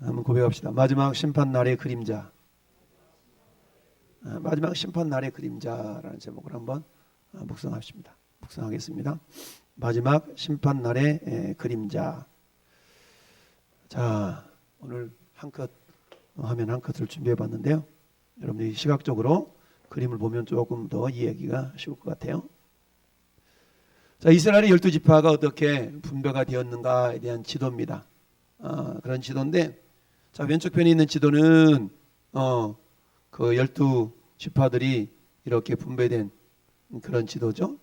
한번 고백합시다. 마지막 심판 날의 그림자. 아, 마지막 심판 날의 그림자라는 제목을 한번 아, 묵상하십니다. 묵상하겠습니다. 마지막 심판 날의 에, 그림자. 자, 오늘 한컷 화면 한 컷을 준비해 봤는데요. 여러분들이 시각적으로 그림을 보면 조금 더 이해하기가 쉬울 것 같아요. 자, 이스라엘의 열두 지파가 어떻게 분배가 되었는가에 대한 지도입니다. 아, 그런 지도인데, 자 왼쪽 편에 있는 지도는 어, 그 열두 지파들이 이렇게 분배된 그런 지도죠.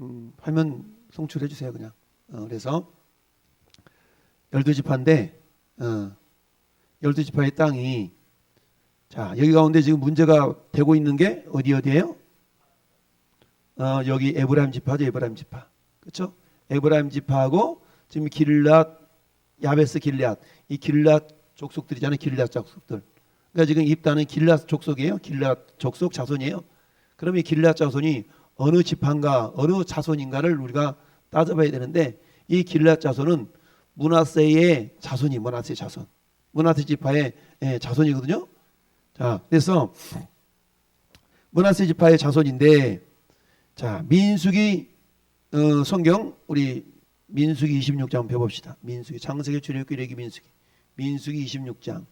음, 화면 송출해 주세요, 그냥. 어, 그래서 열두 지파인데, 어, 열두 지파의 땅이 자 여기 가운데 지금 문제가 되고 있는 게 어디 어디예요? 어, 여기 에브라임 지파죠, 에브라임 지파. 그렇죠? 에브라임 지파하고 지금 길랏 야베스 길앗 이 길앗 족속들이잖아요. 길앗 족속들. 그러니까 지금 입단은 길앗 족속이에요. 길앗 족속 자손이에요. 그러면 이 길앗 자손이 어느 지파인가 어느 자손인가를 우리가 따져봐야 되는데 이 길앗 자손은 문하세의 자손이 문하세 자손. 문하세 지파의 예, 자손이거든요. 자, 그래서 문하세 지파의 자손인데 자, 민수기 어, 성경 우리 민수기 26장 펴봅시다. 민수기 창세기 출애굽기 레기 민수기 민수기 26장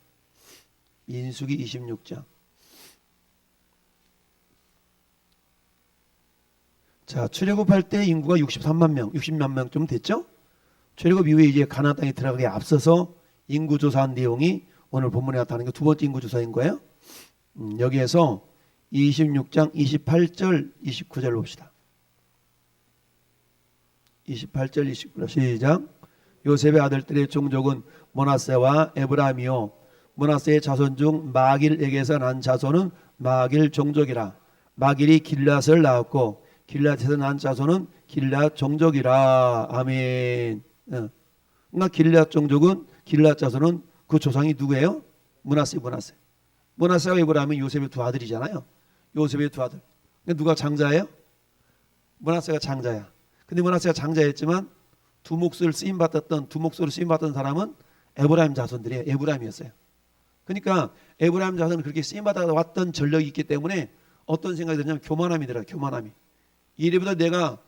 민수기 26장 자 출애굽할 때 인구가 63만 명 60만 명좀 됐죠? 출애굽 이후에 이제 가나안 땅에 들어가기 앞서서 인구 조사한 내용이 오늘 본문에 나타나는 게 두 번째 인구 조사인 거예요. 음, 여기에서 26장 28절 29절 봅시다. 28절 29절 시작 요셉의 아들들의 종족은 모나세와 에브라임이요. 모나세의 자손 중 마길에게서 난 자손은 마길 종족이라. 마길이 길랏을 낳았고 길랏에서 난 자손은 길랏 종족이라. 아멘. 어. 그러니까 길랏 종족은 길랏 자손은 그 조상이 누구예요? 모나세 모나세. 모나세와 에브라임은 요셉의 두 아들이잖아요. 요셉의 두 아들. 누가 장자예요? 모나세가 장자야. 근데 문하세가 장자였지만 두 몫을 쓰임 받았던 두 몫으로 쓰임 받던 사람은 에브라임 자손들이에요. 에브라임이었어요. 그러니까 에브라임 자손은 그렇게 쓰임 받아 왔던 전력이 있기 때문에 어떤 생각이 드냐면 교만함이 들어요. 교만함이. 이래보다 내가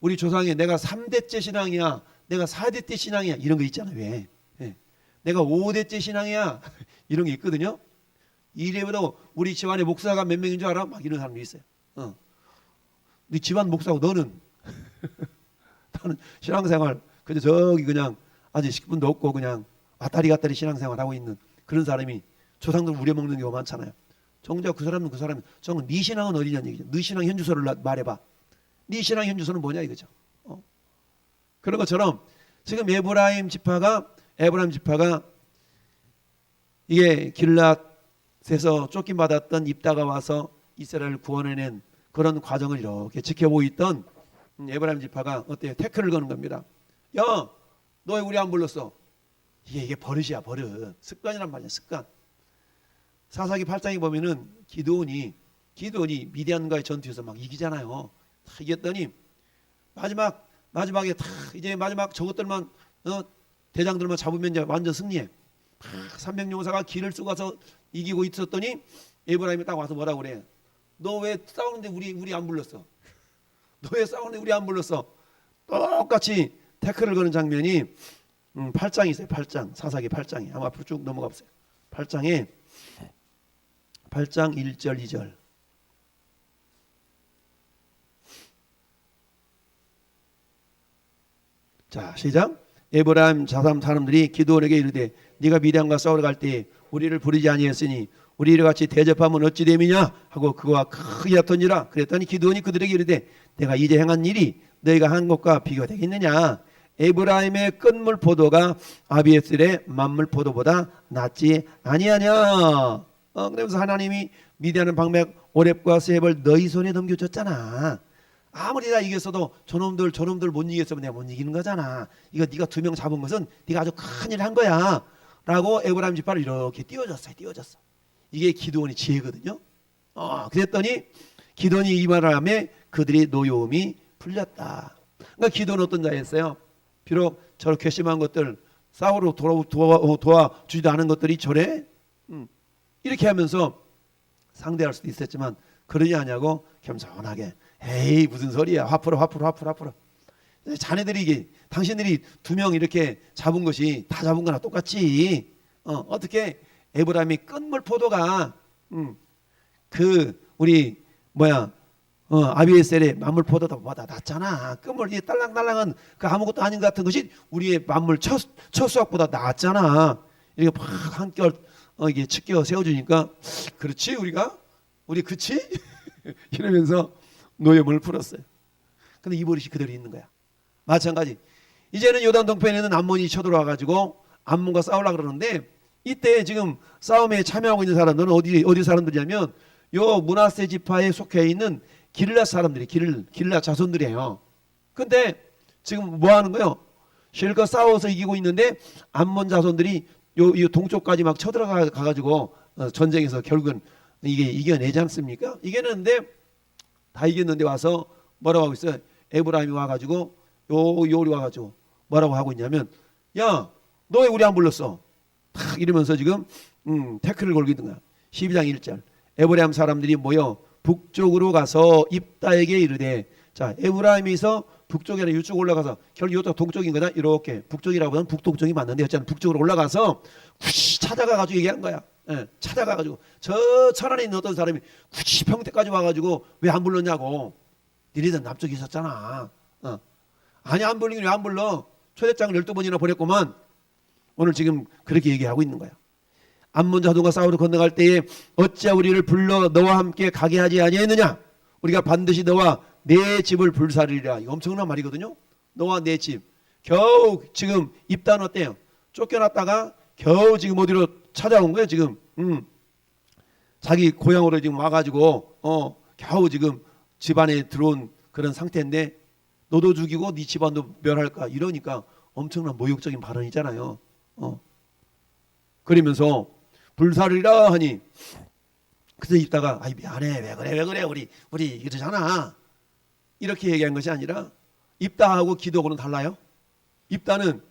우리 조상이 내가 3대째 신앙이야. 내가 4대째 신앙이야. 이런 거 있잖아요. 왜? 예. 내가 5대째 신앙이야. 이런 게 있거든요. 이래보다 우리 집안에 목사가 몇 명인 줄 알아? 막 이런 사람도 있어요. 어. 네 집안 목사고 너는 나는 신앙생활 그저 저기 그냥 아직 10분도 없고 그냥 왔다리 갔다리 신앙생활 하고 있는 그런 사람이 조상들 우려먹는 경우가 많잖아요. 정작 그 사람은 그 사람이 정네 신앙은 어디냐는 얘기죠. 네 신앙 현주소를 나- 말해봐. 네 신앙 현주소는 뭐냐 이거죠. 어? 그런 것처럼 지금 에브라임 지파가 에브라임 지파가 이게 길랏에서 쫓김 받았던 입다가 와서 이스라엘을 구원해낸 그런 과정을 이렇게 지켜보고 있던 음, 에브라임 지파가 어때요? 태클을 거는 겁니다. 야, 너 왜 우리 안 불렀어? 이게 이게 버릇이야, 버릇. 습관이란 말이야, 습관. 사사기 8장에 보면은 기도원이 기도원이 미디안과의 전투에서 막 이기잖아요. 다 이겼더니 마지막 마지막에 다 이제 마지막 저것들만 어, 대장들만 잡으면 이제 완전 승리해. 300용사가 길을 쓰고 와서 이기고 있었더니 에브라임이 딱 와서 뭐라 그래? 너 왜 싸우는데 우리 우리 안 불렀어? 너왜 싸우는데 우리 안 불렀어? 똑같이 태클을 거는 장면이 음, 8장이 있어요. 8장 사사기 8장이 아마 앞으로 쭉 넘어가 보세요. 8장에 8장 1절 2절 자 시작 에브라임 자삼 사람들이 기도원에게 이르되 네가 미디안과 싸우러 갈 때 우리를 부르지 아니했으니 우리 이와 같이 대접하면 어찌 됨이냐? 하고 그와 크게 다퉜니라. 그랬더니 기도원이 그들에게 이르되 내가 이제 행한 일이 너희가 한 것과 비교가 되겠느냐? 에브라임의 끝물 포도가 아비에슬의 만물 포도보다 낫지 아니하냐? 어, 그러면서 하나님이 미디안의 방맥 오렙과 세heb을 너희 손에 넘겨줬잖아. 아무리 다 이겼어도 저놈들 저놈들 못 이겼으면 내가 못 이기는 거잖아. 이거 네가 두 명 잡은 것은 네가 아주 큰일 한 거야. 라고 에브라임 지파를 이렇게 띄워줬어요. 띄워줬어 이게 기도원의 지혜거든요. 어, 그랬더니 기도원이 이 하며 그들의 노여움이 풀렸다. 그러니까 기도는 어떤 자였어요? 비록 저렇게 심한 것들 싸우러 도와, 도와, 도와주지도 않은 것들이 저래? 음. 이렇게 하면서 상대할 수도 있었지만 그러지 않냐고 겸손하게 에이 무슨 소리야? 화풀어 화풀어 화풀어 화풀어. 자네들이 이게 당신들이 두 명 이렇게 잡은 것이 다 잡은 거나 똑같지. 어, 어떻게 에브라임이 끝물 포도가 음, 그 우리 뭐야 어, 아비에셀의 만물 포도보다 낫잖아. 끝물 이 딸랑딸랑한 그 아무것도 아닌 것 같은 것이 우리의 만물 첫, 첫 수확보다 낫잖아. 이렇게 막 한결 어, 이게 치켜 세워주니까 그렇지 우리가 우리 그치 이러면서 노염을 풀었어요. 근데 이 버릇이 그대로 있는 거야. 마찬가지. 이제는 요단 동편에 있는 암몬이 쳐들어와 가지고 암몬과 싸우려 그러는데 이때 지금 싸움에 참여하고 있는 사람들은 어디 어디 사람들이냐면 요 문하세 지파에 속해 있는 기르라 사람들이 기르 기르라 자손들이에요. 근데 지금 뭐 하는 거요? 실컷 싸워서 이기고 있는데 암몬 자손들이 요, 이 동쪽까지 막 쳐들어가 가지고 어, 전쟁에서 결국은 이게 이겨내지 않습니까? 이겨냈는데 다 이겼는데 와서 뭐라고 하고 있어요? 에브라임이 와가지고 요 요리 와가지고 뭐라고 하고 있냐면 야 너 왜 우리 안 불렀어? 탁 이러면서 지금 음, 태클을 거야. 12장 1절. 에브라임 사람들이 모여 북쪽으로 가서 입다에게 이르되 자 에브라임에서 북쪽에 아니라 이쪽 올라가서 결국 이것도 동쪽인 거다? 이렇게. 북쪽이라고 하면 북동쪽이 맞는데 어쨌든 북쪽으로 올라가서 굳이 찾아가 가지고 얘기한 거야. 예, 찾아가 가지고. 저 천안에 있는 어떤 사람이 굳이 평택까지 와가지고 왜 안 불렀냐고. 니네들 남쪽에 있었잖아. 어. 아니 안 불리긴 왜 안 불러? 초대장을 12번이나 보냈구만 오늘 지금 그렇게 얘기하고 있는 거야 암몬 자동과 싸우러 건너갈 때에 어찌 우리를 불러 너와 함께 가게 하지 아니했느냐? 우리가 반드시 너와 내 집을 불사르리라. 엄청난 말이거든요. 너와 내 집. 겨우 지금 입단 어때요? 쫓겨났다가 겨우 지금 어디로 찾아온 거예요, 지금. 음. 자기 고향으로 지금 와가지고 어 겨우 지금 집안에 들어온 그런 상태인데 너도 죽이고 네 집안도 멸할까 이러니까 엄청난 모욕적인 발언이잖아요. 어. 그러면서 불사르리라 하니 그래서 있다가 아이 미안해 왜 그래 왜 그래 우리 우리 이러잖아 이렇게 얘기한 것이 아니라 입다하고 기도하고는 달라요. 입다는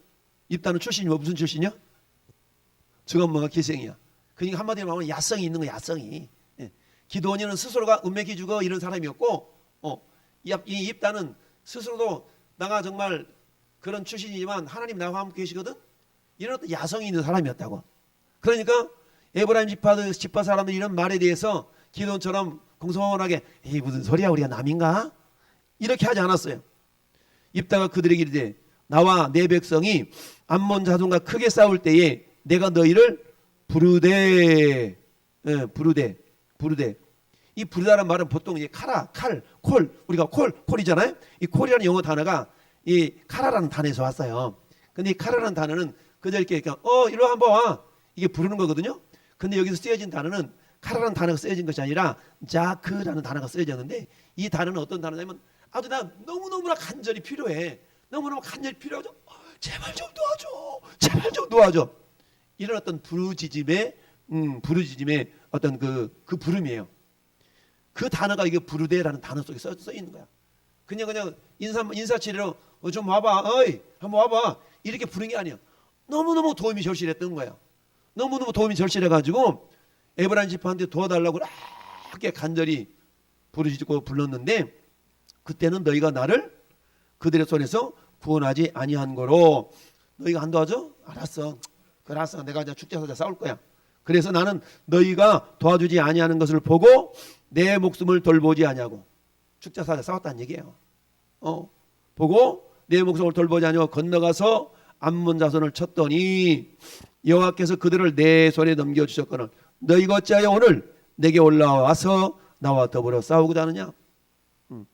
입다는 출신이 뭐 무슨 출신이야? 증언모가 기생이야. 그러니까 한마디로 말하면 야성이 있는 거야 야성이. 예. 기도원이는 스스로가 은맥이 죽어 이런 사람이었고 어, 이, 이 입다는 스스로도 나가 정말 그런 출신이지만 하나님 나와 함께 계시거든. 이런 어떤 야성이 있는 사람이었다고. 그러니까 에브라임 지파 지파 사람들 이런 말에 대해서 기도원처럼 공손하게 이 무슨 소리야 우리가 남인가 이렇게 하지 않았어요. 입다가 그들에게 이르되 나와 내 백성이 암몬 자손과 크게 싸울 때에 내가 너희를 부르되 예, 부르되 부르되 이 부르다는 말은 보통 이제 카라 칼콜 우리가 콜 콜이잖아요. 이 콜이라는 영어 단어가 이 카라라는 단어에서 왔어요. 근데 이 카라라는 단어는 이렇게 그냥 어와 한번 와 이게 부르는 거거든요. 근데 여기서 쓰여진 단어는 카라라는 단어가 쓰여진 것이 아니라 자크라는 단어가 쓰여졌는데 이 단어는 어떤 단어냐면 아주 나 너무너무나 간절히 필요해. 너무너무 간절히 필요하죠. 제발 좀 도와줘. 제발 좀 도와줘. 이런 어떤 부르짖음의 음, 부르짖음의 어떤 그, 그 부름이에요. 그 단어가 이게 부르대라는 단어 속에 써, 써 있는 거야. 그냥 그냥 인사 인사치레로 어, 좀 와봐, 어이, 한번 와봐 이렇게 부른 게 아니야. 너무 너무 도움이 절실했던 거야. 너무 너무 도움이 절실해가지고 에브라임 지파한테 도와달라고 그렇게 간절히 부르짖고 불렀는데 그때는 너희가 나를 그들의 손에서 구원하지 아니한 거로 너희가 안 도와줘? 알았어. 그랬어. 내가 이제 축제에서 싸울 거야. 그래서 나는 너희가 도와주지 아니하는 것을 보고 내 목숨을 돌보지 아니하고 축제사자 싸웠다는 얘기예요. 어 보고 내 목숨을 돌보지 아니하고 건너가서 암몬 자손을 쳤더니 여호와께서 그들을 내 손에 넘겨 주셨거늘 너희가 어찌하여 오늘 내게 올라와서 나와 더불어 싸우고자 하느냐? 음.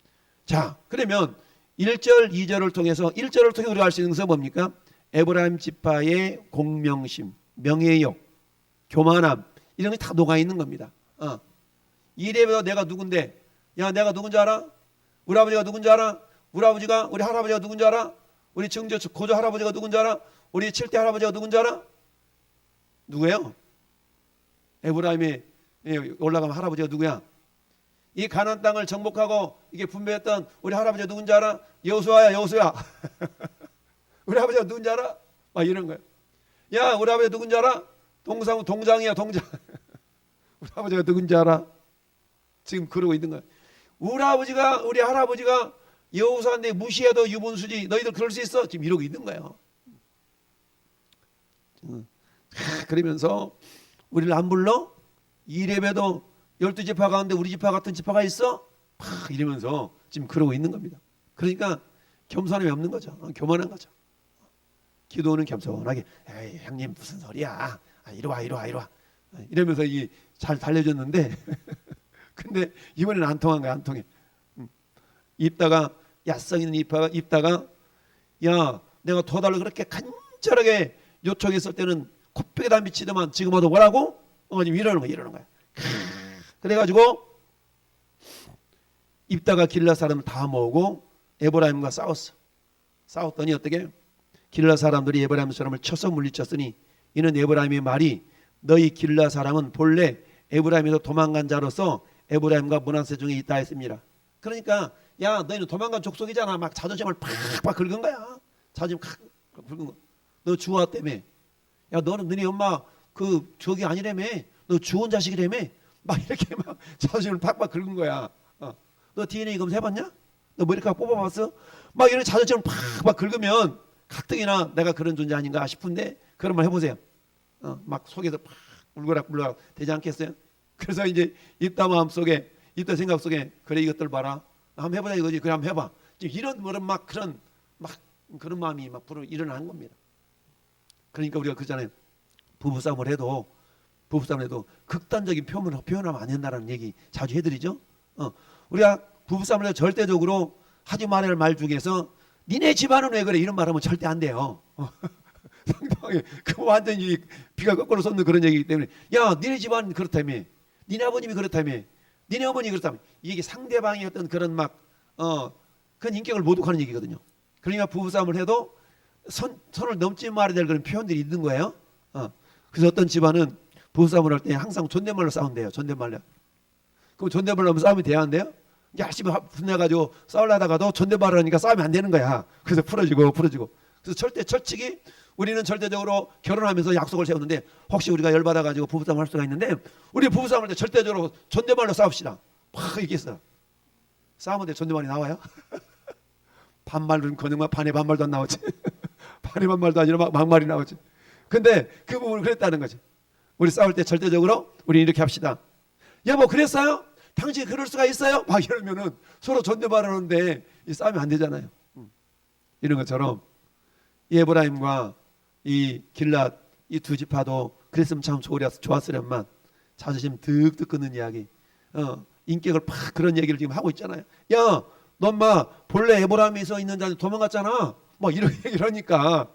자 그러면 1절 2절을 통해서 1절을 통해 우리가 알수 있는 것은 뭡니까? 에브라임 지파의 공명심, 명예욕, 교만함 이런 게 다 녹아 있는 겁니다. 어. 이래서 내가 누군데? 야 내가 누군지 알아? 우리 아버지가 누군지 알아? 우리 아버지가 우리 할아버지가 누군지 알아? 우리 증조 고조 할아버지가 누군지 알아? 우리 칠대 할아버지가 누군지 알아? 누구예요? 에브라임이 올라가면 할아버지가 누구야? 이 가난 땅을 정복하고 이게 분배했던 우리 할아버지가 누군지 알아? 여호수아야 여호수야. 우리 아버지가 누군지 알아? 막 이런 거예요. 야 우리 아버지 누군지 알아? 동상 동장이야 동장. 우리 아버지가 누군지 알아? 지금 그러고 있는 거야. 우리 아버지가 우리 할아버지가 여우사인데 무시해도 유분수지 너희들 그럴 수 있어? 지금 이러고 있는 거예요. 그러면서 우리를 안 불러? 이래봬도 열두 지파 가운데 우리 지파 같은 지파가 있어? 막 이러면서 지금 그러고 있는 겁니다. 그러니까 겸손함이 없는 거죠. 어, 교만한 거죠. 기도는 겸손하게 에이 형님 무슨 소리야? 아, 이리 와 이리 와 이리 와 아, 이러면서 이 잘 달래줬는데 근데 이번에는 안 통한 거야 안 통해. 음. 입다가 야성 있는 입다가 야 내가 도달을 그렇게 간절하게 요청했을 때는 코빼기다 미치더만 지금 와도 뭐라고? 어머님 이러는 거야 이러는 거야. 그래가지고 입다가 길라 사람을 다 모으고 에브라임과 싸웠어. 싸웠더니 어떻게? 길라 사람들이 에브라임 사람을 쳐서 물리쳤으니 이는 에브라임의 말이 너희 길라 사람은 본래 에브라임에서 도망간 자로서 에브라임과 문하세 중에 있다 했습니다. 그러니까 야 너희는 도망간 족속이잖아. 막 자존심을 팍팍 긁은 거야. 자존심 팍 긁은 거. 너 주화 때문에. 야 너는 너네 엄마 그 저기 아니라며. 너 주원 자식이라며. 막 이렇게 막 자존심을 팍팍 긁은 거야. 어. 너 DNA 검사해봤냐? 너 머리카락 뽑아봤어? 막 이런 자존심을 팍팍 긁으면 가뜩이나 내가 그런 존재 아닌가 싶은데 그런 말 해보세요. 어, 막 속에서 팍 울거락불거락 되지 않겠어요? 그래서 이제 입다 마음 속에 입다 생각 속에 그래 이것들 봐라 한번 해보자 이거지 그래 한번 해봐 이런 그런 막 그런 막 그런 마음이 막 불어 일어나는 겁니다. 그러니까 우리가 그잖아요 부부싸움을 해도 부부싸움을 해도 극단적인 표현을 표현하면 안 된다는 얘기 자주 해드리죠. 어, 우리가 부부싸움을 해도 절대적으로 하지 말아야 할 말 중에서 니네 집안은 왜 그래 이런 말하면 절대 안 돼요. 어. 상대방이 그 완전히 비가 거꾸로 솟는 그런 얘기이기 때문에 야 니네 집안 그렇다며 니네 아버님이 그렇다며 니네 어머니 그렇다며 이게 상대방이 어떤 그런 막어 그런 인격을 모독하는 얘기거든요. 그러니까 부부싸움을 해도 선, 선을 넘지 말아야 될 그런 표현들이 있는 거예요. 어. 그래서 어떤 집안은 부부싸움을 할 때 항상 존댓말로 싸운대요. 존댓말로. 그럼 존댓말로 하면 싸움이 돼야 한대요? 열심히 화- 분내가지고 싸우려다가도 존댓말을 하니까 싸움이 안 되는 거야. 그래서 풀어지고 풀어지고. 그래서 절대 철칙이 우리는 절대적으로 결혼하면서 약속을 세웠는데 혹시 우리가 열받아가지고 부부싸움 할 수가 있는데 우리 부부싸움 할 때 절대적으로 존댓말로 싸웁시다. 막 얘기했어. 싸우는데 존댓말이 나와요? 반말은 거짓말 반의 반말도 안 나오지. 반의 반말도 아니라 막 막말이 나오지. 근데 그 부분을 그랬다는 거지. 우리 싸울 때 절대적으로 우리 이렇게 합시다. 여보 그랬어요? 당신 그럴 수가 있어요? 막 이러면은 서로 존댓말 하는데 이 싸움이 안 되잖아요. 음. 이런 것처럼 이 에브라임과 이 길랏 이 두 지파도 그랬으면 참 좋으랴- 좋았으련만 자존심 득득 끊는 이야기. 어, 인격을 팍 그런 얘기를 지금 하고 있잖아요. 야 너 엄마 본래 에브라임에서 있는 자들 도망갔잖아. 막 이런 하니까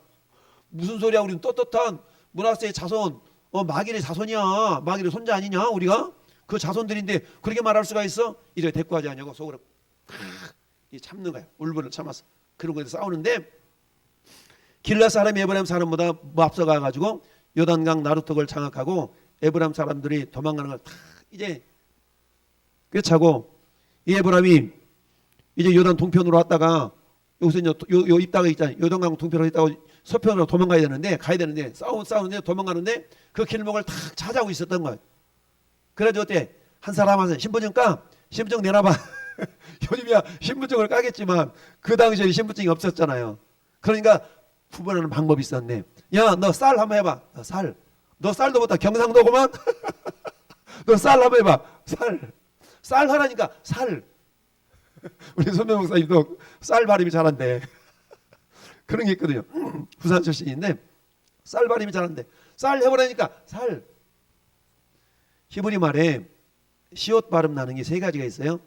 무슨 소리야? 우리는 떳떳한 문하세의 자손. 어, 마길의 자손이야. 마길의 손자 아니냐 우리가? 그 자손들인데 그렇게 말할 수가 있어? 이래 대꾸하지 않냐고 속으로 팍이 참는 거야. 울분을 참아서. 그런 거에서 싸우는데 길라 사람이 에브라임 사람보다 뭐 앞서가 가지고 요단강 나루턱을 장악하고 에브라임 사람들이 도망가는 걸 다 이제 꿰차고 이 에브라임이 이제 요단 동편으로 왔다가 여기서 이제 요, 요 입다가 있잖아요. 요단강 동편으로 있다가 서편으로 도망가야 되는데 가야 되는데 싸우 싸우는데 도망가는데 그 길목을 탁 찾아오고 있었던 거예요. 그래가지고 어때 한 사람 한 신분증 까 신분증 내놔봐. 요즘이야 신분증을 까겠지만 그 당시에 신분증이 없었잖아요. 그러니까 구분하는 방법이 있었네. 야, 너 쌀 한번 해봐. 어, 쌀. 너 쌀도 못하 경상도구만. 너 쌀 한번 해봐. 쌀. 쌀 하라니까 쌀. 우리 선배 목사님도 쌀 발음이 잘한대. 그런 게 있거든요. 부산 출신인데 쌀 발음이 잘한대. 쌀 해보라니까 쌀. 히브리 말에 시옷 발음 나는 게 세 가지가 있어요.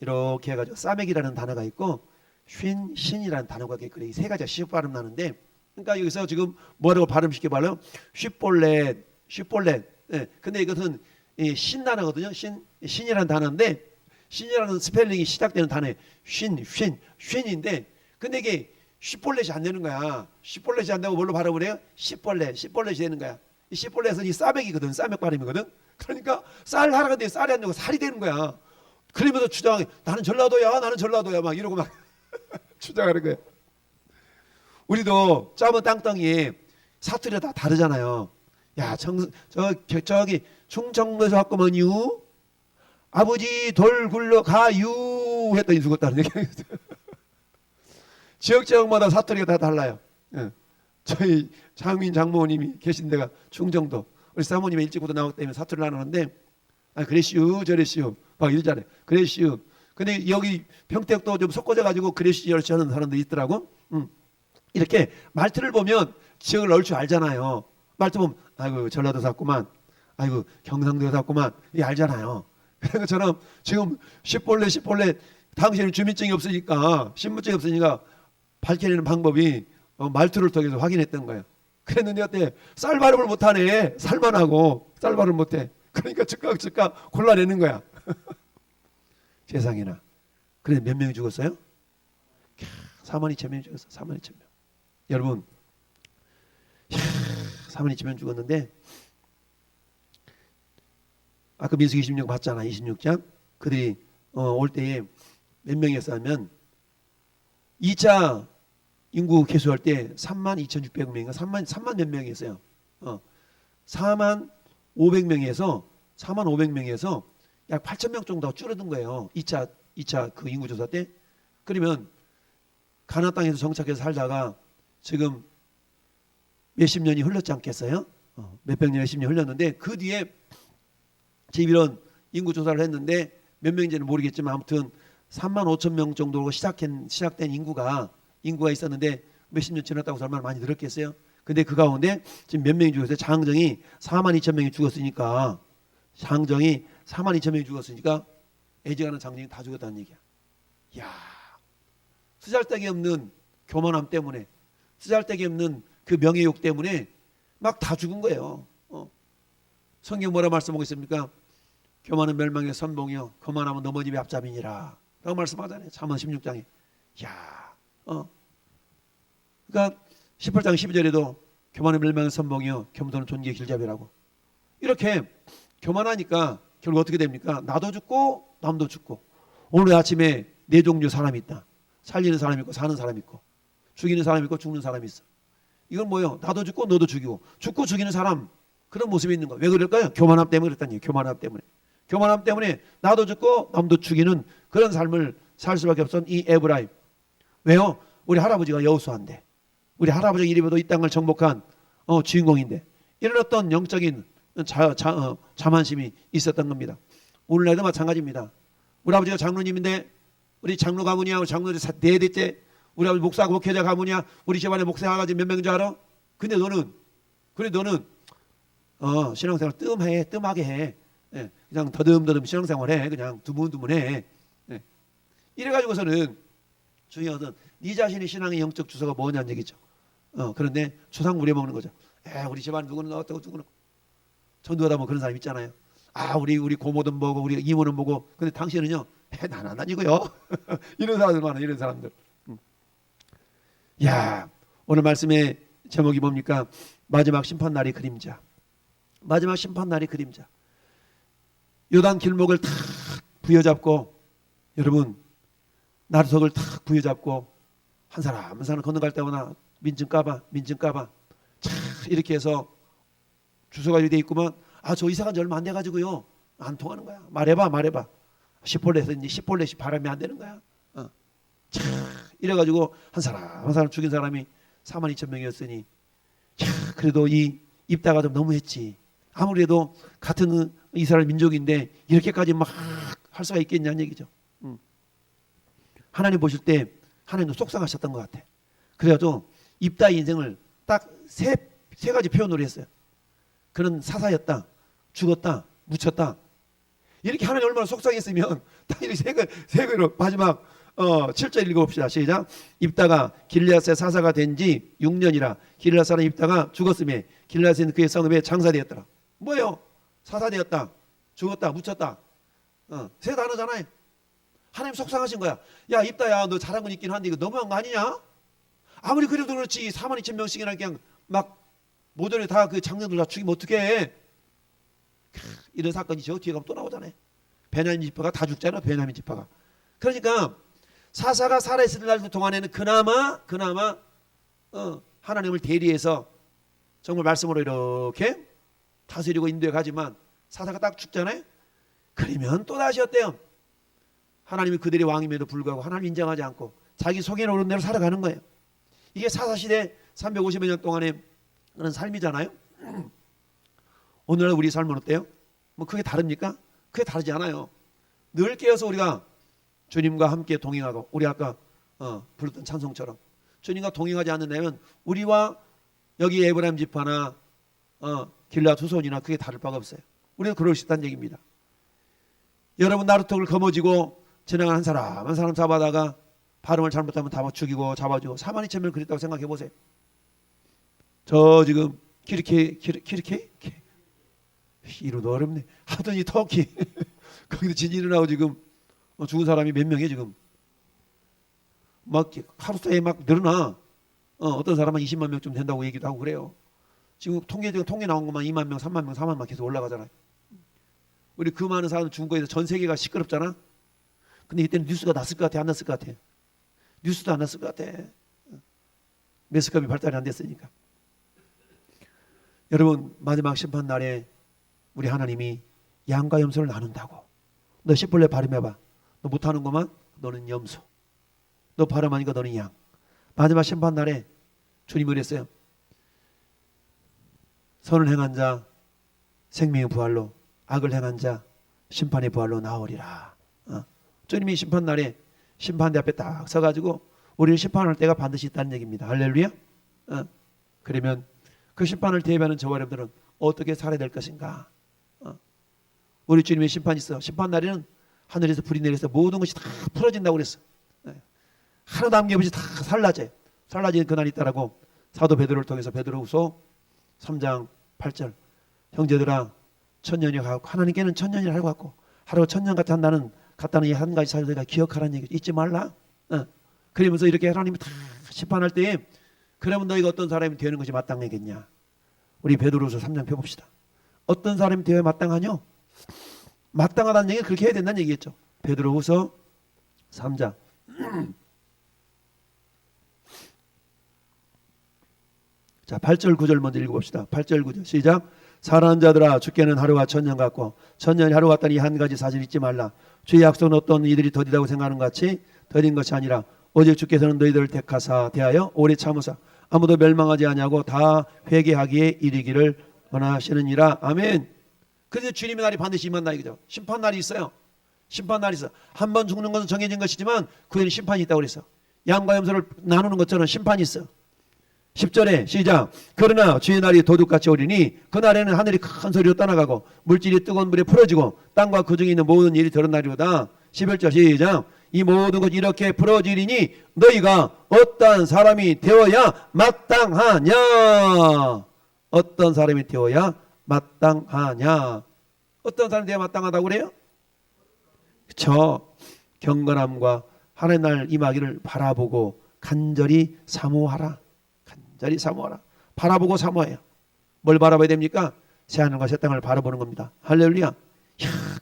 이렇게 해가지고 싸맥이라는 단어가 있고 쉰, 신이라는 단어가 있거든요. 이세 가지가 시옷 발음 나는데 그러니까 여기서 지금 뭐라고 발음시켜 봐요? 쉬볼렛, 쉬볼렛. 예. 근데 이것은 이 신 단어거든요. 신, 신이라는 단어인데 신이라는 스펠링이 시작되는 단어에 쉰, 쉰, 쉰인데 근데 이게 쉬볼렛이 안 되는 거야. 쉬볼렛이 안 되고 뭘로 발음을 해요? 시볼렛, 시볼렛이 되는 거야. 이 시볼렛은 이 싸맥이거든. 싸맥 발음이거든. 그러니까 쌀 하라는데 쌀이 안 되고 살이 되는 거야. 그러면서 주장해. 나는 전라도야. 나는 전라도야. 막 이러고 막 주장하는 거야. 우리도 짧은 땅덩이에 사투리가 다 다르잖아요. 야, 정, 저, 저, 저기 충청도에서 왔구먼요. 아버지 돌 굴러 가유 했더니 죽었다는 얘기. 지역 지역마다 사투리가 다 달라요. 예. 저희 장민 장모님이 계신 데가 충정도. 우리 사모님이 일찍부터 나왔기 때문에 사투리를 안 하는데 아 그래시우 저래시우 막 이러잖아요. 그래시우. 근데 여기 평택도 좀 섞어져 가지고 그래시 저래시 하는 사람도 있더라고. 음. 이렇게 말투를 보면 지역을 줄 알잖아요. 말투 보면 아이고 전라도 샀구만. 아이고 경상도 샀구만. 이 알잖아요. 그런 것처럼 지금 십볼래 십볼래 당신은 주민증이 없으니까 신분증이 없으니까 밝혀내는 방법이 어, 말투를 통해서 확인했던 거예요. 그랬는데 어때? 쌀 발음을 못하네. 살만하고 쌀 발음 못해. 그러니까 즉각 즉각 골라내는 거야. 세상에나. 그래 몇 명이 죽었어요? 4만 2천 명이 죽었어. 4만 2천 명. 여러분, 4만 2천 명 죽었는데 아까 민수기 26 봤잖아. 26장. 그들이 어, 올 때에 몇 명이었냐면 2차 인구 개수할 때 3만 2,600명인가 3만 3만 몇 명이었어요. 어. 4만 500명에서 4만 500명에서 약 8천 명 정도 줄어든 거예요. 2차 2차 그 인구 조사 때. 그러면 가나안 땅에서 정착해서 살다가 지금 몇십 년이 흘렀지 않겠어요? 어, 몇백 년, 몇십 년 흘렀는데 그 뒤에 지금 이런 인구 조사를 했는데 몇 명인지는 모르겠지만 아무튼 3만 5천 명 정도로 시작한 시작된 인구가 인구가 있었는데 몇십 년 지났다고 얼마나 많이 늘었겠어요? 근데 그 가운데 지금 몇 명이 죽었어요? 장정이 4만 2천 명이 죽었으니까 장정이 4만 2천 명이 죽었으니까 애지간한 장정이 다 죽었다는 얘기야. 야 쓰잘데기 없는 교만함 때문에 쓰잘데기 없는 그 명예욕 때문에 막 다 죽은 거예요. 어. 성경 뭐라 말씀하고 있습니까? 교만은 멸망의 선봉이요 교만하면 넘어짐의 앞잡이니라 라고 말씀하잖아요 잠언 16장에 야, 어. 그러니까 18장 12절에도 교만은 멸망의 선봉이요 겸손은 존귀의 길잡이라고 이렇게 교만하니까 결국 어떻게 됩니까? 나도 죽고 남도 죽고 오늘 아침에 네 종류 사람이 있다 살리는 사람이 있고 사는 사람이 있고 죽이는 사람이 있고 죽는 사람이 있어 이건 뭐예요? 나도 죽고 너도 죽이고 죽고 죽이는 사람 그런 모습이 있는 거왜 그럴까요? 교만함 때문에 그랬다는 얘기예요 교만함 때문에 교만함 때문에 나도 죽고 남도 죽이는 그런 삶을 살 수밖에 없었던 이 에브라임. 왜요? 우리 할아버지가 여우수한데 우리 할아버지 이름에도 이 땅을 정복한 어, 주인공인데 이런 어떤 영적인 자, 자, 어, 자만심이 있었던 겁니다. 오늘날도 마찬가지입니다. 우리 아버지가 장로님인데 우리 장로 가문이야 우리 장로들 네 대째 우리 아버지 목사 목회자 가문이야 우리 집안에 목사가 지금 몇 명인 줄 알아? 근데 너는 그래 너는 어, 신앙생활 뜸해 뜸하게 해. 예, 그냥 더듬더듬 신앙생활 해 그냥 두문두문 해 예. 이래가지고서는 중요한 네 자신의 신앙의 영적 주소가 뭐냐는 얘기죠 어, 그런데 초상 부려먹는 거죠 에, 우리 집안 누구는 어떻고 누구는 전두하다 뭐 그런 사람 있잖아요. 아 우리 우리 고모든 뭐고 우리 이모는 뭐고. 근데 당신은요 에, 난안 아니고요. 이런 사람들 많아 이런 사람들. 음. 야 오늘 말씀의 제목이 뭡니까? 마지막 심판 날의 그림자. 마지막 심판 날의 그림자. 요단 길목을 탁 부여잡고 여러분 나루석을 탁 부여잡고 한 사람 한 사람 건너갈 때마다 민증 까봐 민증 까봐. 참 이렇게 해서 주소가 이렇게 돼 있구만 아 저 이사 간 지 얼마 안 돼 가지고요 안 통하는 거야 말해 봐 말해봐 시폴레에서 이제 시폴레시 바람이 안 되는 거야 어. 참 이래 가지고 한 사람 한 사람 죽인 사람이 4만 2천 명이었으니 참 그래도 이 입다가 좀 너무했지 아무래도 같은 이스라엘 민족인데 이렇게까지 막 할 수가 있겠냐는 얘기죠. 음. 하나님 보실 때 하나님도 속상하셨던 것 같아. 그래가지고 입다의 인생을 딱 세 세 가지 표현으로 했어요. 그는 사사였다, 죽었다, 묻혔다. 이렇게 하나님 얼마나 속상했으면 딱 이렇게 세, 개- 세 개로 마지막 어, 7절 읽어봅시다. 시작. 입다가 길리앗의 사사가 된 지 6년이라 길리앗 사람 입다가 죽었음에 길리앗은 그의 성읍에 장사되었더라. 뭐예요? 사사되었다. 죽었다. 묻혔다. 어, 세 단어잖아요. 하나님 속상하신 거야. 야 입다야 너 잘한 건 있긴 한데 이거 너무한 거 아니냐? 아무리 그래도 그렇지 4만 2천 명씩이나 그냥 막 모델에 다그 장년들 다 죽이면 어떡해? 캬, 이런 사건이 저 뒤에 가면 또 나오잖아요. 베냐민 지파가 다 죽잖아. 베냐민 지파가. 그러니까 사사가 살아있을 날 동안에는 그나마 그나마 어, 하나님을 대리해서 정말 말씀으로 이렇게 다스리고 인도해 가지만 사사가 딱 죽잖아요. 그러면 또 다시 어때요? 하나님이 그들의 왕임에도 불구하고 하나님 인정하지 않고 자기 속에 오른 대로 살아가는 거예요. 이게 사사 시대 350여 년 동안의 그런 삶이잖아요. 오늘날 우리 삶은 어때요? 뭐 크게 다릅니까? 크게 다르지 않아요. 늘 깨어서 우리가 주님과 함께 동행하고 우리 아까 어, 불렀던 찬송처럼 주님과 동행하지 않는다면 우리와 여기 에브라임 지파나 어, 길라 두손이나 그게 다를 바가 없어요. 우리는 그럴 수 있다는 얘기입니다. 여러분 나루턱을 거머쥐고 지나가는 한 사람 한 사람 잡아다가 발음을 잘못하면 다 죽이고 잡아주고 4만 2천 명 그랬다고 생각해 보세요. 저 지금 키르케 키르, 키르케 이름도 어렵네. 하더니 터키 거기도 지진 일어나고 지금 어, 죽은 사람이 몇 명이에요 지금 막 하루 사이에 막 늘어나 어, 어떤 사람은 20만 명쯤 된다고 얘기도 하고 그래요. 지금 통계 지금 통계 나온 것만 2만 명, 3만 명, 4만 명 계속 올라가잖아요. 우리 그 많은 사람 죽은 거에서 전 세계가 시끄럽잖아. 근데 이때는 뉴스가 났을 것 같아, 안 났을 것 같아. 뉴스도 안 났을 것 같아. 매스컴이 발달이 안 됐으니까. 여러분 마지막 심판 날에 우리 하나님이 양과 염소를 나눈다고. 너 십벌레 발음해봐. 너 못하는구만. 너는 염소. 너 발음하니까 너는 양. 마지막 심판 날에 주님이 그랬어요. 선을 행한 자 생명의 부활로 악을 행한 자 심판의 부활로 나오리라. 어. 주님이 심판 날에 심판대 앞에 딱 서가지고 우리를 심판할 때가 반드시 있다는 얘기입니다. 할렐루야. 어. 그러면 그 심판을 대비하는 저와 여러분들은 어떻게 살아야 될 것인가? 어. 우리 주님의 심판이 있어. 심판 날에는 하늘에서 불이 내려서 모든 것이 다 풀어진다고 그랬어. 네. 하나도 남김없이 다 살라져요. 살라지는 그날이 있다라고 사도 베드로를 통해서 베드로후서 3장 8절 형제들아 천년이 가고 하나님께는 천년이 할것 같고 하루 천년 같이 한다는 같다는 이 한 가지 사실 내가 기억하라는 얘기 잊지 말라. 어. 그러면서 이렇게 하나님이 다 심판할 때에 그러면 너희가 어떤 사람이 되는 것이 마땅하겠냐? 우리 베드로서 3장 펴봅시다. 어떤 사람이 되어야 마땅하뇨? 마땅하다는 얘기는 그렇게 해야 된다는 얘기겠죠. 베드로후서 3장 자, 8절 9절 먼저 읽어봅시다. 8절 9절 시작. 사랑하는 자들아 주께는 하루가 천년 같고 천년이 하루 같다니 한 가지 사실 잊지 말라. 주의 약속은 어떤 이들이 더디다고 생각하는 것 같이 더딘 것이 아니라 오직 주께서는 너희들을 택하사 대하여 오래 참으사 아무도 멸망하지 아니하고 다 회개하기에 이르기를 원하시느니라. 아멘. 그래서 주님의 날이 반드시 임한다 이거죠. 심판 날이 있어요. 심판 날이 있어. 한 번 죽는 것은 정해진 것이지만 그에는 심판이 있다고 그랬어. 양과 염소를 나누는 것처럼 심판이 있어. 10절에 시작. 그러나 주의 날이 도둑같이 오리니 그날에는 하늘이 큰 소리로 떠나가고 물질이 뜨거운 물에 풀어지고 땅과 그 중에 있는 모든 일이 드러나리로다. 11절 시작. 이 모든 것 이렇게 풀어지리니 너희가 어떤 사람이 되어야 마땅하냐? 어떤 사람이 되어야 마땅하냐? 어떤 사람이 되어야 마땅하다고 그래요? 그쵸? 경건함과 하나님 날 임하기를 바라보고 간절히 사모하라. 간절히 사모하라. 바라보고 사모해요. 뭘 바라봐야 됩니까? 새하늘과 새 땅을 바라보는 겁니다. 할렐루야. 야,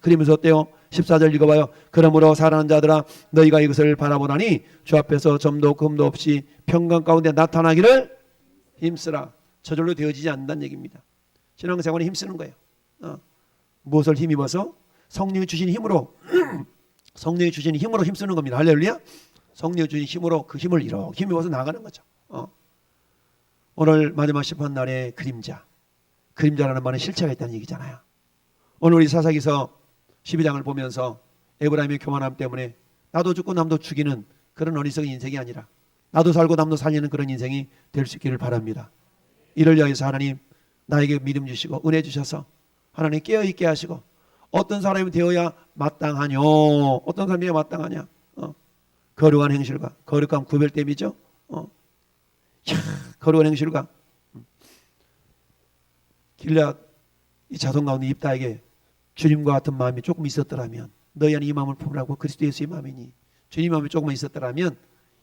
그러면서 어때요? 14절 읽어봐요. 그러므로 사랑하는 자들아 너희가 이것을 바라보나니 주 앞에서 점도 금도 없이 평강 가운데 나타나기를 힘쓰라. 저절로 되어지지 않는다는 얘기입니다. 신앙생활은 힘쓰는 거예요. 어. 무엇을 힘입어서? 성령이 주신 힘으로 성령이 주신 힘으로 힘쓰는 겁니다. 할렐루야. 성령이 주신 힘으로 그 힘을 이렇게 힘입어서 나가는 거죠. 어. 오늘 마지막 심판 날의 그림자. 그림자라는 말은 실체가 있다는 얘기잖아요. 오늘 우리 사사기서 12장을 보면서 에브라임의 교만함 때문에 나도 죽고 남도 죽이는 그런 어리석은 인생이 아니라 나도 살고 남도 살리는 그런 인생이 될 수 있기를 바랍니다. 이를 위해서 하나님 나에게 믿음 주시고 은혜 주셔서 하나님 깨어 있게 하시고 어떤 사람이 되어야 마땅하뇨? 어떤 사람이 마땅하냐? 어. 거룩한 행실과 거룩한 구별됨이죠. 어. 야, 거룩한 행실과 음. 길라 이 자손 가운데 입다에게 주님과 같은 마음이 조금 있었더라면 너희 안에 이 마음을 품으라고 그리스도 예수의 마음이니 주님 마음이 조금만 있었더라면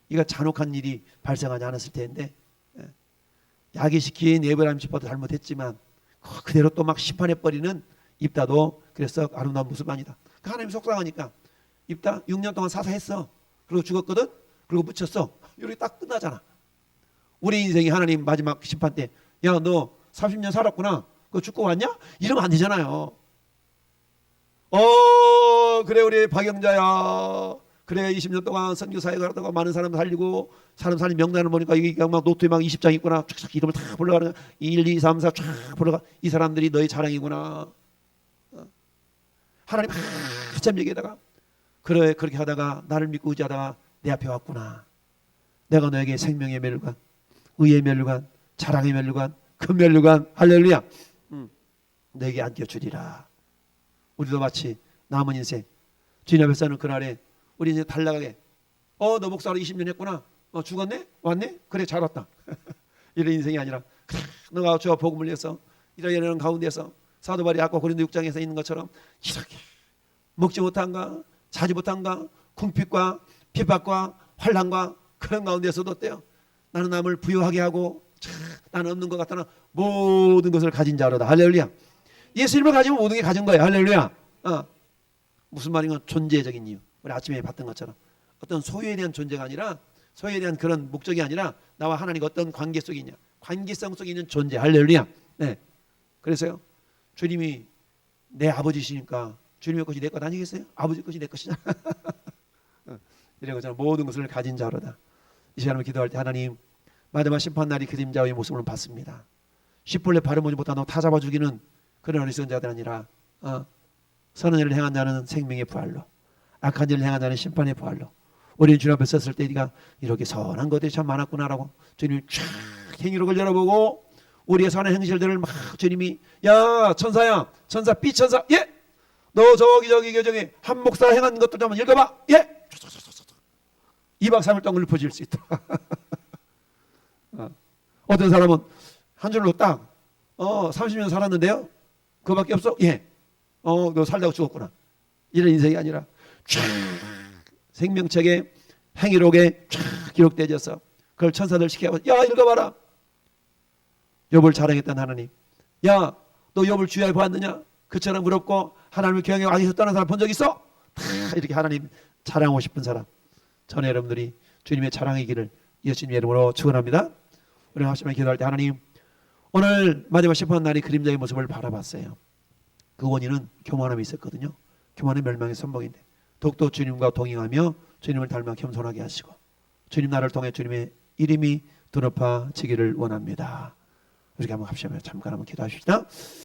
이가 잔혹한 일이 발생하지 않았을 텐데 예. 야기시킨 에브라임 집파도 잘못했지만 그대로 또 막 심판해 버리는 입다도 그래서 아름다운 모습 아니다. 그 하나님 속상하니까 입다 6년 동안 사사했어. 그리고 죽었거든. 그리고 묻혔어. 이렇게 딱 끝나잖아. 우리 인생이 하나님 마지막 심판 때, 야 너 30년 살았구나. 그거 죽고 왔냐? 이러면 안 되잖아요. 어, 그래 우리 박영자야. 그래 20년 동안 선교사에 가다가 많은 사람 살리고 사람 살린 명단을 보니까 이게 막 노트에 막 20장 있구나. 쫙쫙 이름을 다 불러가는 1, 2, 3, 4쫙 불러가 이 사람들이 너의 자랑이구나. 어. 하나님 한참 얘기하다가 그래 그렇게 하다가 나를 믿고 의지하다가 내 앞에 왔구나. 내가 너에게 생명의 멸관, 의의 멸관, 자랑의 멸관, 큰 멸관, 할렐루야. 음, 너에게 안겨주리라. 우리도 마치 남은 인생. 주님 앞에 서는 그날에 우리 이제 달라가게 어 너 목사로 20년 했구나. 어 죽었네? 왔네? 그래 잘 왔다. 이런 인생이 아니라 너가 저 복음을 위해서 이러이러한 가운데서 사도 바리 아까 고린도 6장에서 있는 것처럼 이렇게 먹지 못한가 자지 못한가 궁핍과 핍박과 환란과 그런 가운데서도 어때요? 나는 남을 부유하게 하고 참, 나는 없는 것 같다나 모든 것을 가진 자로다. 할렐루야 예수님을 가지면 모든 게 가진 거예요. 할렐루야. 어. 무슨 말인가? 존재적인 이유. 우리 아침에 봤던 것처럼. 어떤 소유에 대한 존재가 아니라 소유에 대한 그런 목적이 아니라 나와 하나님과 어떤 관계 속에 있냐. 관계성 속에 있는 존재. 할렐루야. 네. 그래서요. 주님이 내 아버지시니까 주님의 것이 내 것 아니겠어요? 아버지 것이 내 것이잖아 어, 이런 것처럼 모든 것을 가진 자로다. 이 시간에 기도할 때 하나님 마지막 심판 날이 그림자의 모습을 봤습니다. 십벌레 발음하지 못하고 다 잡아 죽이는 그런 어리석은 자들 아니라 어, 선한 일을 행한 자는 생명의 부활로 악한 일을 행한 자는 심판의 부활로 우리는 주님 앞에 섰을 때 네가 이렇게 선한 것들이 참 많았구나라고 주님이 쫙 행위록을 열어보고 우리의 선한 행실들을 막 주님이 야 천사야 천사 삐 천사 예 너 저기 저기 저기 한 목사 행한 것들 좀 한번 읽어봐 예? 2박 3일 동안 읊어질 수 있다 어. 어떤 사람은 한 줄로 딱 어, 30년 살았는데요 그밖에 없어 예 어, 너 살다가 죽었구나. 이런 인생이 아니라 쫙 생명책에 행위록에 쫙 기록되어서 그걸 천사들 시켜야 야 읽어봐라. 욥을 자랑했던 하나님. 야, 너 욥을 주야에 보았느냐? 그처럼 부럽고 하나님을 경외하고 떠난 사람 본 적 있어? 다 이렇게 하나님 자랑하고 싶은 사람. 전에 여러분들이 주님의 자랑의 길을 예수님 이름으로 축원합니다. 우리 합심한 기도할 때 하나님 오늘 마지막 심판 날이 그림자의 모습을 바라봤어요. 그 원인은 교만함이 있었거든요. 교만의 멸망의 선봉인데 더욱더 주님과 동행하며 주님을 닮아 겸손하게 하시고 주님 나를 통해 주님의 이름이 드높아지기를 원합니다. 이렇게 한번 합시면 잠깐 한번 기도하십시다.